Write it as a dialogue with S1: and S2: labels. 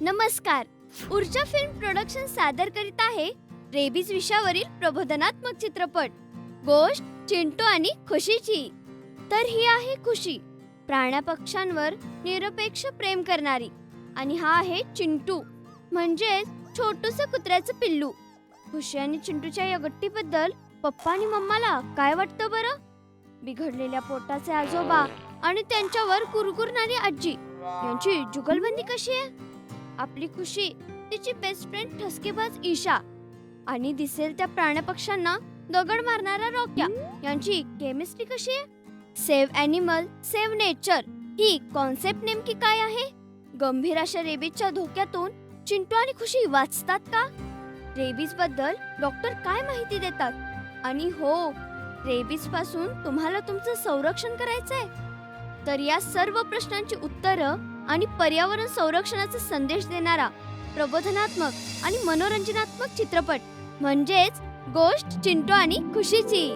S1: नमस्कार. ऊर्जा film production सादर करीत आहे रेबीज विषयावरील प्रबोधनात्मक चित्रपट गोष्ट चिंटू आणि खुशीची. तर ही आहे खुशी प्राण्यापक्ष्यांवर निरपेक्ष प्रेम करणारी आणि हा आहे चिंटू म्हणजेच छोटूस कुत्र्याचं पिल्लू. खुशी आणि चिंटूच्या या गट्टीबद्दल पप्पा आणि मम्माला काय वाटतं बरं? बिघडलेल्या पोटाचे आजोबा आणि त्यांच्यावर कुरकुरणारी आजी यांची जुगलबंदी कशी आहे? आपली खुशी तिची बेस्ट फ्रेंड ठसकेबाज ईशा. आणि दिसेल त्या प्राणपक्ष्यांना दगड मारणारा रॉक्या यांची केमिस्ट्री कशी आहे? सेव्ह अॅनिमल सेव्ह नेचर ही कॉन्सेप्ट नेमकी काय आहे? गंभीर अशा रेबीजच्या धोक्यातून चिंटू आणि खुशी वाचतात का? रेबीजबद्दल डॉक्टर काय माहिती देतात? आणि हो रेबीजपासून तुम्हाला तुमचं संरक्षण करायचंय? तर या सर्व प्रश्नांची उत्तरं आणि पर्यावरण संरक्षणाचा संदेश देणारा प्रबोधनात्मक आणि मनोरंजनात्मक चित्रपट म्हणजेच गोष्ट चिंटो आणि खुशीची.